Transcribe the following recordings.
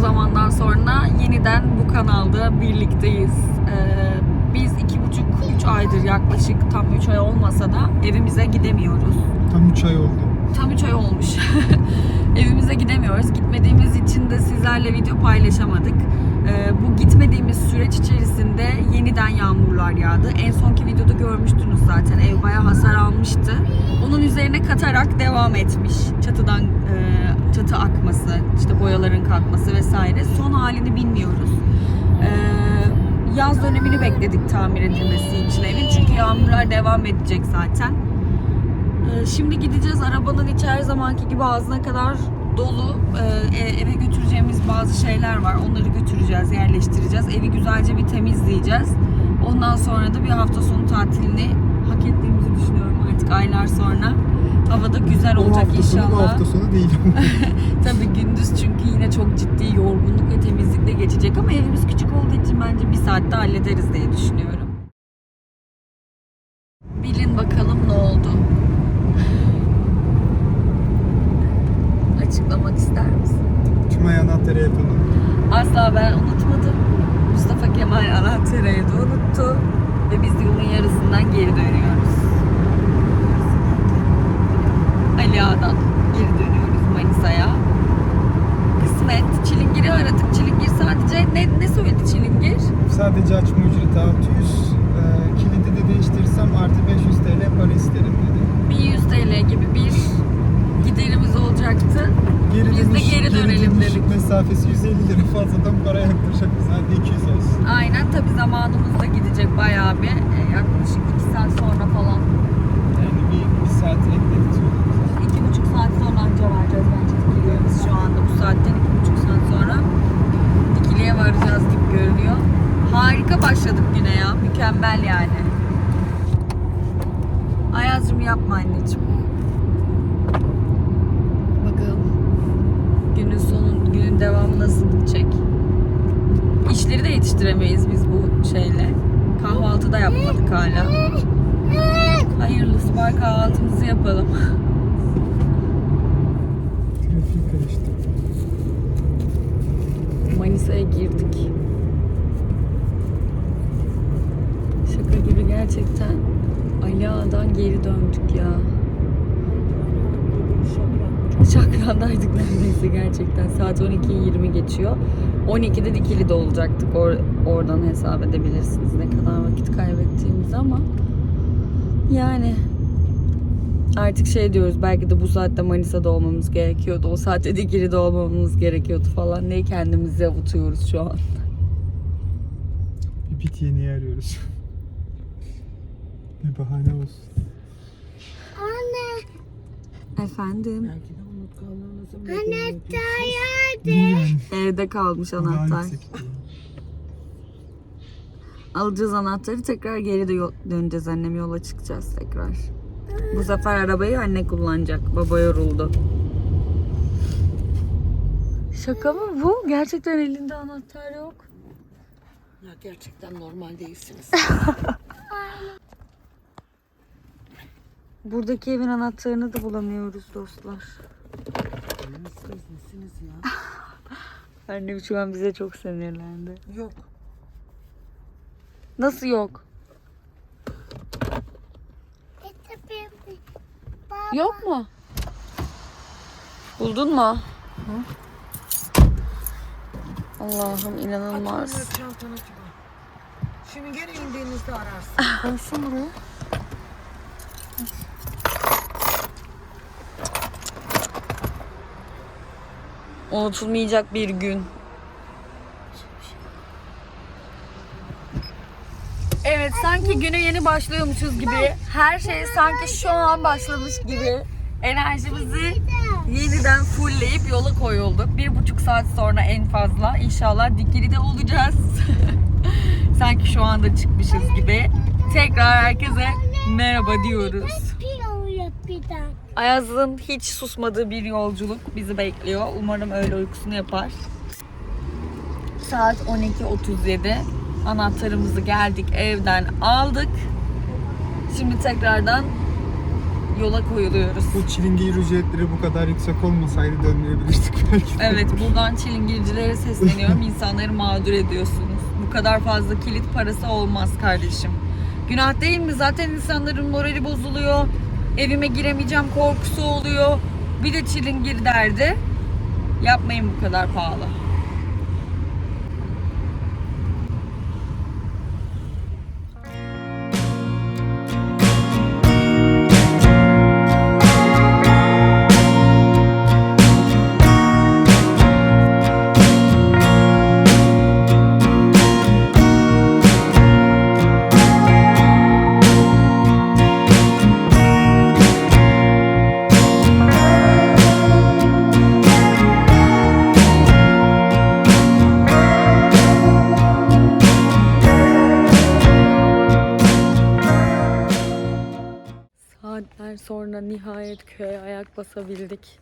zamandan sonra yeniden bu kanalda birlikteyiz. Ee, biz iki buçuk, üç aydır yaklaşık tam üç ay olmasa da evimize gidemiyoruz. Tam 3 ay oldu. Tam 3 ay olmuş. Evimize gidemiyoruz. Gitmediğimiz için de sizlerle video paylaşamadık. Ee, bu gitmediğimiz süreç içerisinde yeniden yağmurlar yağdı. En sonki videoda görmüştünüz zaten. Ev bayağı hasar almıştı. Onun devam etmiş. Çatıdan e, çatı akması, işte boyaların kalkması vesaire. Son halini bilmiyoruz. Ee, yaz dönemini bekledik tamir edilmesi için evin. Çünkü yağmurlar devam edecek zaten. Ee, Şimdi gideceğiz. Arabanın içi her zamanki gibi ağzına kadar dolu. Ee, e- eve götüreceğimiz bazı şeyler var. Onları götüreceğiz, yerleştireceğiz. Evi güzelce bir temizleyeceğiz. Ondan sonra da bir hafta sonu tatilini hak ettiğimizi düşünüyorum artık aylar sonra. Havada güzel olacak hafta sonu bu inşallah. hafta sonu değil. Tabii gündüz çünkü yine çok ciddi yorgunluk ve temizlikle geçecek ama evimiz küçük olduğu için bence bir saatte hallederiz diye düşünüyorum. Bilin bakalım ne oldu? wchodzę do yetiştiremeyiz biz bu şeyle. Kahvaltı da yapmadık hala. Hayırlısı var kahvaltımızı yapalım. Trafik karıştı. Manisa'ya girdik. Şaka gibi gerçekten Ali Ağa'dan geri döndük ya. Şakran'daydık neredeyse gerçekten. Saat 12'yi 20 geçiyor. 12'de Dikili'de olacaktık. Or- oradan hesap edebilirsiniz ne kadar vakit kaybettiğimizi ama yani artık şey diyoruz belki de bu saatte Manisa'da olmamız gerekiyordu. O saatte Dikili'de olmamamız gerekiyordu falan diye kendimizi avutuyoruz şu an. Bir bit yeni arıyoruz. bir bahane olsun. Efendim. Belki de unutkanlığınızın İyi yani. Evde kalmış anahtar. Alacağız anahtarı tekrar geri de yol- döneceğiz annem yola çıkacağız tekrar. Bu sefer arabayı anne kullanacak. Baba yoruldu. Şaka mı bu? Gerçekten elinde anahtar yok. Ya gerçekten normal değilsiniz. Buradaki evin anahtarını da bulamıyoruz dostlar. Misiniz misiniz ya? Annem şu an bize çok sinirlendi. Yok. Nasıl yok? Yok mu? Buldun mu? Allah'ım inanılmaz. Çantanı. Şimdi geri indiğinizde ararsın. Koysana buraya. Unutulmayacak bir gün. Evet sanki güne yeni başlıyormuşuz gibi. Her şey sanki şu an başlamış gibi. Enerjimizi yeniden fullleyip yola koyulduk. Bir buçuk saat sonra en fazla inşallah Dikili'de olacağız. sanki şu anda çıkmışız gibi. Tekrar herkese merhaba diyoruz. Ayaz'ın hiç susmadığı bir yolculuk bizi bekliyor. Umarım öyle uykusunu yapar. Saat 12.37. Anahtarımızı geldik evden aldık. Şimdi tekrardan yola koyuluyoruz. Bu çilingir ücretleri bu kadar yüksek olmasaydı döndürebilirdik belki. de. Evet buradan çilingircilere sesleniyorum. İnsanları mağdur ediyorsunuz. Bu kadar fazla kilit parası olmaz kardeşim. Günah değil mi? Zaten insanların morali bozuluyor. Evime giremeyeceğim korkusu oluyor. Bir de çilingir derdi. Yapmayın bu kadar pahalı. Basabildik.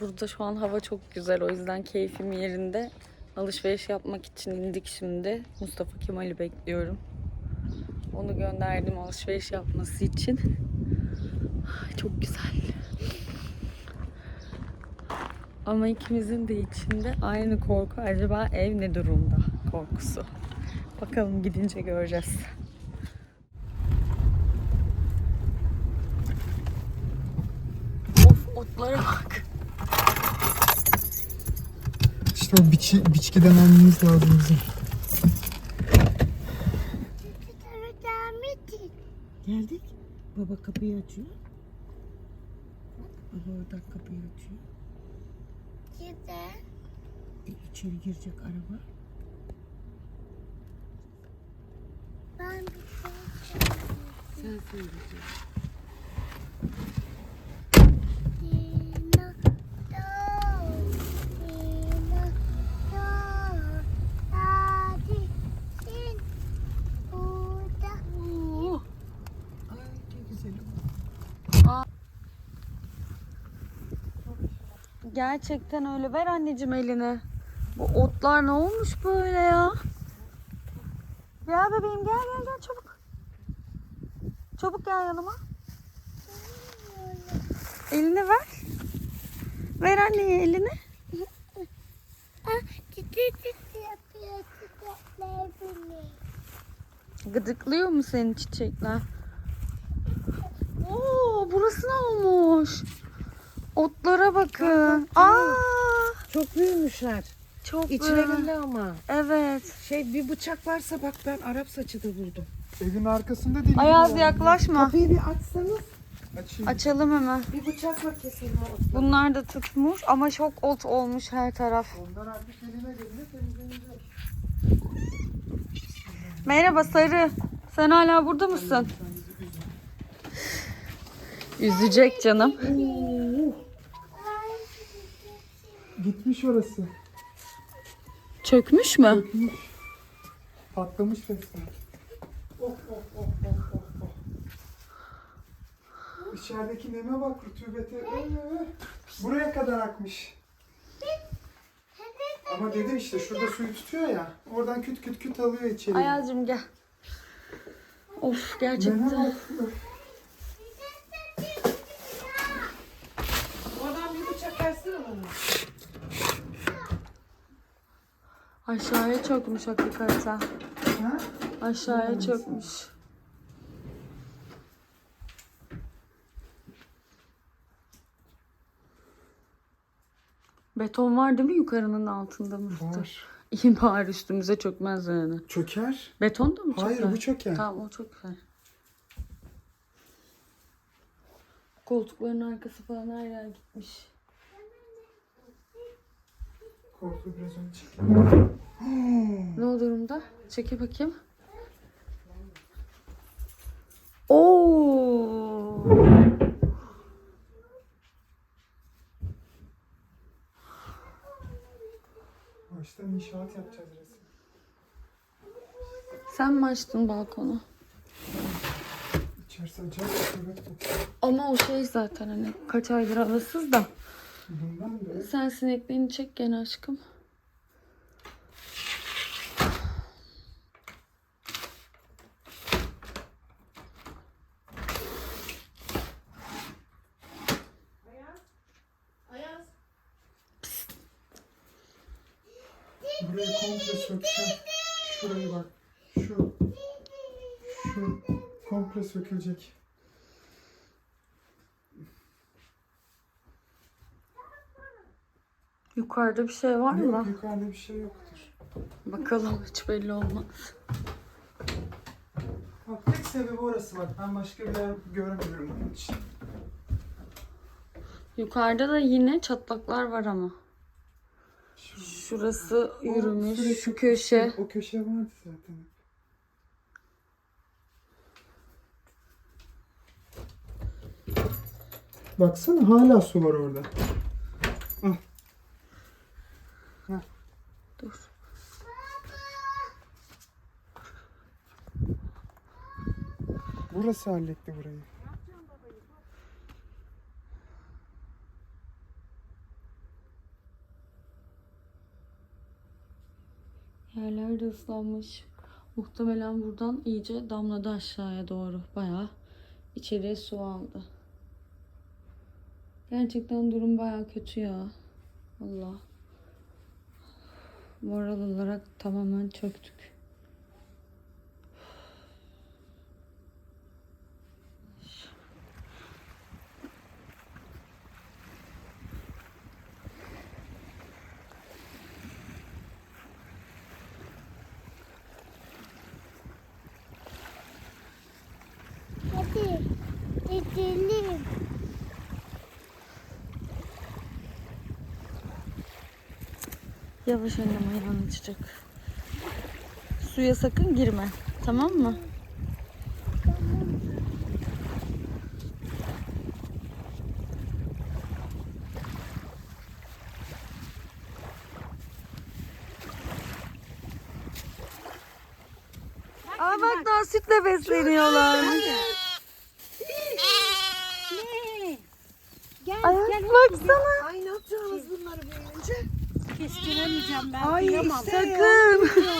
Burada şu an hava çok güzel o yüzden keyfim yerinde. Alışveriş yapmak için indik şimdi. Mustafa Kemal'i bekliyorum. Onu gönderdim alışveriş yapması için. Çok güzel. Ama ikimizin de içinde aynı korku. Acaba ev ne durumda korkusu. Bakalım gidince göreceğiz. Of otlara bak. İşte o biçi, biçkiden almamız lazım bizim. Geldik. Baba kapıyı açıyor. Baba oradan kapıyı açıyor. E, içeri girecek araba. Sen söyleyeceksin. Ay ne güzel. Gerçekten öyle. Ver anneciğim elini. Bu otlar ne olmuş böyle ya? Gel bebeğim gel gel gel çabuk. Çabuk gel yanıma. Elini ver. Ver anneye elini. Gıdıklıyor mu senin çiçekler? Oo, burası ne olmuş? Otlara bakın. Aa, Çok büyümüşler. çok. İçlerinde ama. Evet. Şey bir bıçak varsa bak ben Arap saçı da buldum. Evin arkasında değil. Ayaz yaklaşma. Kapıyı bir açsanız Açayım. Açalım hemen. bir bıçakla keselim o otları. Bunlar da tutmuş ama çok ot olmuş her taraf. Onlar artık eline gelince temizlenecek. Merhaba Sarı. Sen hala burada mısın? Üzecek canım. Gitmiş orası. Çökmüş mü? Dökmüş. Patlamış resmen. Oh oh oh oh oh oh. İçerideki neme bak rutubete. Ee, Buraya kadar akmış. Ama dedim işte şurada suyu tutuyor ya. Oradan küt küt küt alıyor içeri. Ayaz'cığım gel. Of gerçekten. Neme bak. Oradan bir bıçak versene bana. Aşağıya çökmüş hakikaten. Ha? Aşağıya çökmüş. Beton var değil mi yukarının altında mı? Var. İyi bari üstümüze çökmez yani. Çöker. Beton da mı çöker? Hayır bu çöker. Tamam o çok güzel. Koltukların arkası falan her yer gitmiş. Korku biraz önce. Ne o durumda? Çeke bakayım. Oo. Baştan inşaat yapacağız resim. Sen mi açtın balkonu? İçerisi acayip. Ama o şey zaten hani kaç aydır havasız da. Sen sinekliğini çek gene aşkım. Burayı komple sökeceğim. Şuraya bak. Şu. Şu komple sökülecek. Yukarıda bir şey var Yok mı? yukarıda bir şey yoktur. Bakalım hiç belli olmaz. Bak tek sebebi orası bak. Ben başka bir yer göremiyorum onun için. Yukarıda da yine çatlaklar var ama. Şu, Şurası o yürümüş, sürekli- şu köşe. O köşe vardı zaten. Baksana hala su var orada. Ah. Burası halletti burayı. Yerler de ıslanmış. Muhtemelen buradan iyice damladı aşağıya doğru. Bayağı içeriye su aldı. Gerçekten durum bayağı kötü ya. Allah. Moral olarak tamamen çöktük. Gidelim. Yavaş annem ayağını açacak. Suya sakın girme. Tamam mı? Aa bak daha sütle besleniyorlar. Gel Ay gel. baksana. Ay ne yapacağız bunları büyüyünce? Kestiremeyeceğim ben. Ay kıyamam. Sakın. Ya,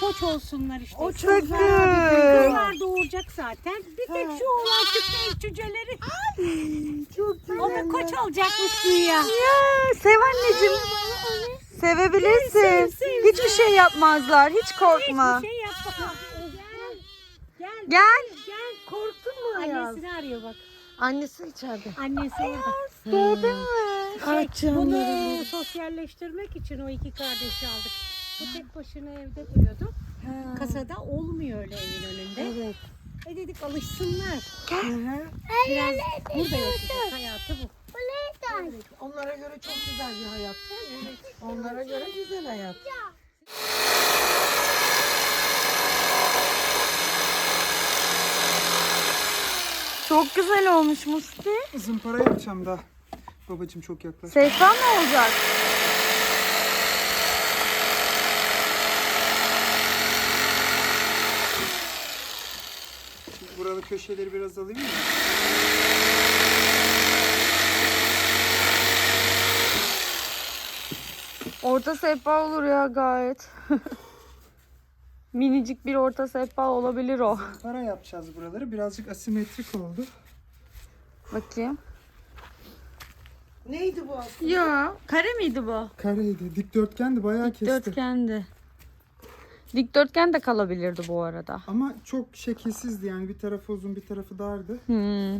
koç olsunlar işte. O çok Sakın. Kızlar doğuracak zaten. Bir tek şu oğlan çıktı ilk cüceleri. Çok güzel. O da koç olacakmış güya. Ya sev anneciğim. Sevebilirsin. Hiçbir şey yapmazlar. Hiç korkma. Hiçbir şey yapma. Gel. Gel. Gel. Gel. Korktun mu Ayaz? Annesini arıyor bak. Annesi içeride. Annesi orada. Gördün mü? Ay Bunu canlarım. sosyalleştirmek için o iki kardeşi aldık. Bu tek başına evde duruyordu. Kasada olmuyor öyle evin önünde. Evet. E dedik alışsınlar. Hı hı. Biraz burada yaşayacak hayatı bu. Evet, Onlara göre çok güzel bir hayat. Onlara göre güzel hayat. Çok güzel olmuş Musti. Zımpara yapacağım da. Babacım çok yaklaş. Seyfa mı olacak? Burada köşeleri biraz alayım mı? Orta sehpa olur ya gayet. Minicik bir orta sehpa olabilir o. Para yapacağız buraları. Birazcık asimetrik oldu. Bakayım. Neydi bu aslında? Ya kare miydi bu? Kareydi. Dikdörtgendi bayağı kesti. Dikdörtgendi. Dikdörtgen de kalabilirdi bu arada. Ama çok şekilsizdi yani bir tarafı uzun bir tarafı dardı. Hmm.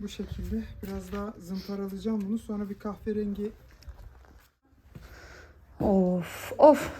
Bu şekilde biraz daha zımparalayacağım bunu. Sonra bir kahverengi Of of.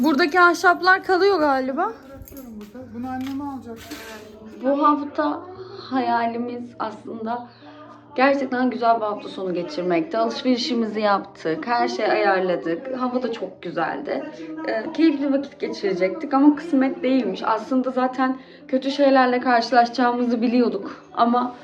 Buradaki ahşaplar kalıyor galiba. bırakıyorum burada. Bunu anneme alacaktım. Bu hafta hayalimiz aslında gerçekten güzel bir hafta sonu geçirmekti. Alışverişimizi yaptık, her şeyi ayarladık. Hava da çok güzeldi. Ee, keyifli vakit geçirecektik ama kısmet değilmiş. Aslında zaten kötü şeylerle karşılaşacağımızı biliyorduk ama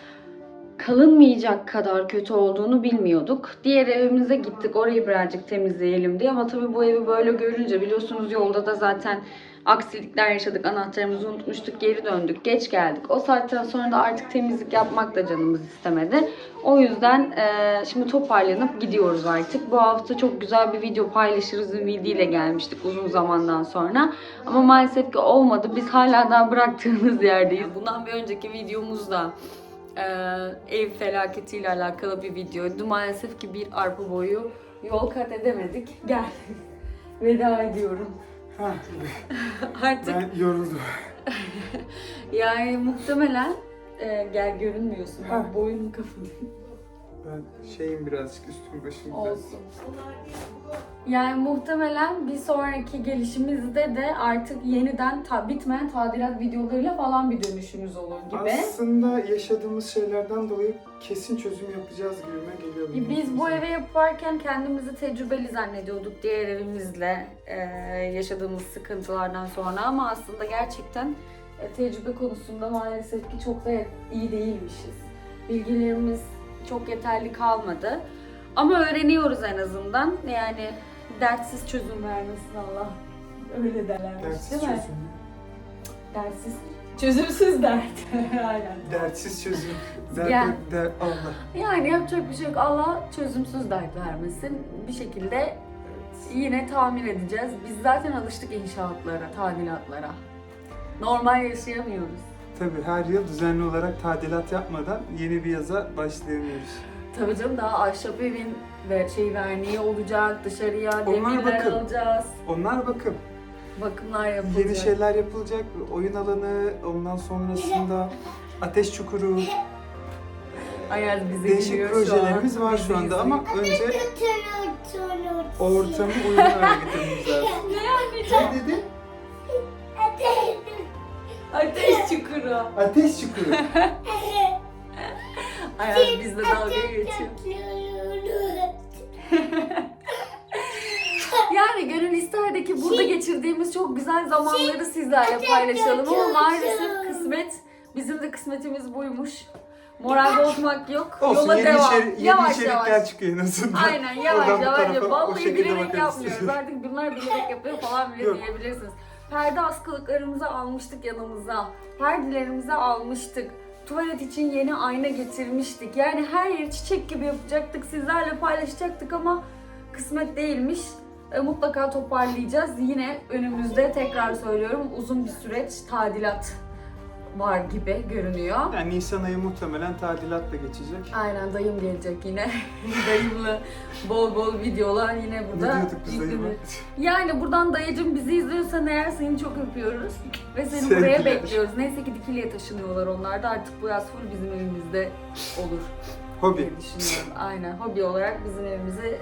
kalınmayacak kadar kötü olduğunu bilmiyorduk. Diğer evimize gittik. Orayı birazcık temizleyelim diye. Ama tabii bu evi böyle görünce biliyorsunuz yolda da zaten aksilikler yaşadık. Anahtarımızı unutmuştuk. Geri döndük. Geç geldik. O saatten sonra da artık temizlik yapmak da canımız istemedi. O yüzden eee, şimdi toparlanıp gidiyoruz artık. Bu hafta çok güzel bir video paylaşırız ümidiyle gelmiştik uzun zamandan sonra. Ama maalesef ki olmadı. Biz hala daha bıraktığımız yerdeyiz. Bundan bir önceki videomuzda Ee, ev felaketiyle alakalı bir videoydu. Maalesef ki bir arpa boyu yol kat edemedik. Gel. Veda ediyorum. Ha, Artık ben yoruldum. yani muhtemelen e, gel görünmüyorsun. Bak boyun kafanı. Ben şeyim birazcık üstüm başım. Olsun. Yani muhtemelen bir sonraki gelişimizde de artık yeniden ta bitmeyen tadilat videolarıyla falan bir dönüşümüz olur gibi. Aslında yaşadığımız şeylerden dolayı kesin çözüm yapacağız gibime geliyor. benim. Biz bu evi yaparken kendimizi tecrübeli zannediyorduk diğer evimizle e, yaşadığımız sıkıntılardan sonra ama aslında gerçekten e, tecrübe konusunda maalesef ki çok da iyi değilmişiz. Bilgilerimiz çok yeterli kalmadı. Ama öğreniyoruz en azından. Yani dertsiz çözüm vermesin Allah. Öyle derlermiş Dertsiz değil mi? çözüm. Dertsiz. Çözümsüz dert. Aynen. Dertsiz çözüm. Zaten Yani. der Allah. Yani yapacak bir şey yok. Allah çözümsüz dert vermesin. Bir şekilde yine tahmin edeceğiz. Biz zaten alıştık inşaatlara, tadilatlara. Normal yaşayamıyoruz. Tabii her yıl düzenli olarak tadilat yapmadan yeni bir yaza başlayamıyoruz. Tabii canım daha ahşap evin ve şey verniği olacak, dışarıya Onlar demirler bakın. alacağız, Onlar bakın bakımlar yapılacak. yeni şeyler yapılacak. Oyun alanı, ondan sonrasında ateş çukuru, Ayaz bize değişik gülüyor projelerimiz şu an. var Bizi şu anda ama önce ortamı uygun hale getirmemiz lazım. Ne anneciğim? Ateş çukuru. Ateş çukuru. Ayaz bizle dalga geçiyor. Yani gönül isterdi ki burada geçirdiğimiz çok güzel zamanları sizlerle paylaşalım ama maalesef kısmet, bizim de kısmetimiz buymuş. Moral bozmak yok. Olsun Yola yeni, devam. içeri- yeni yavaş içerikler yavaş. çıkıyor en azından. Aynen yavaş Oradan bu yavaş. tarafa o Vallahi şekilde bilerek bakarız. yapmıyoruz. Artık bunlar bilerek yapıyor falan bile Yok. diyebilirsiniz. Perde askılıklarımızı almıştık yanımıza. Perdelerimizi almıştık. Tuvalet için yeni ayna getirmiştik. Yani her yeri çiçek gibi yapacaktık. Sizlerle paylaşacaktık ama kısmet değilmiş. E, mutlaka toparlayacağız. Yine önümüzde tekrar söylüyorum uzun bir süreç tadilat var gibi görünüyor. Yani Nisan ayı muhtemelen tadilatla geçecek. Aynen dayım gelecek yine. Dayımla bol bol videolar yine Ne burada. diyorduk biz dayıma? Yani buradan dayıcım bizi izliyorsan eğer seni çok öpüyoruz. Ve seni Sevgiler. buraya bekliyoruz. Neyse ki Dikili'ye taşınıyorlar onlar da artık bu yaz full bizim evimizde olur Hobi. diye düşünüyorum. Aynen hobi olarak bizim evimizi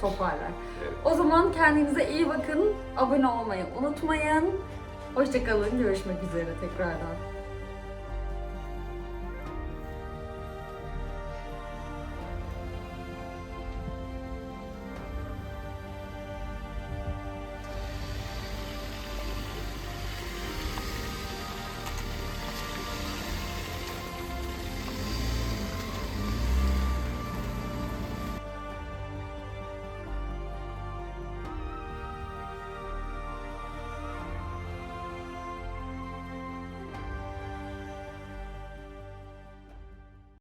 toparlar. Evet. O zaman kendinize iyi bakın. Abone olmayı unutmayın. Hoşçakalın. Görüşmek üzere tekrardan.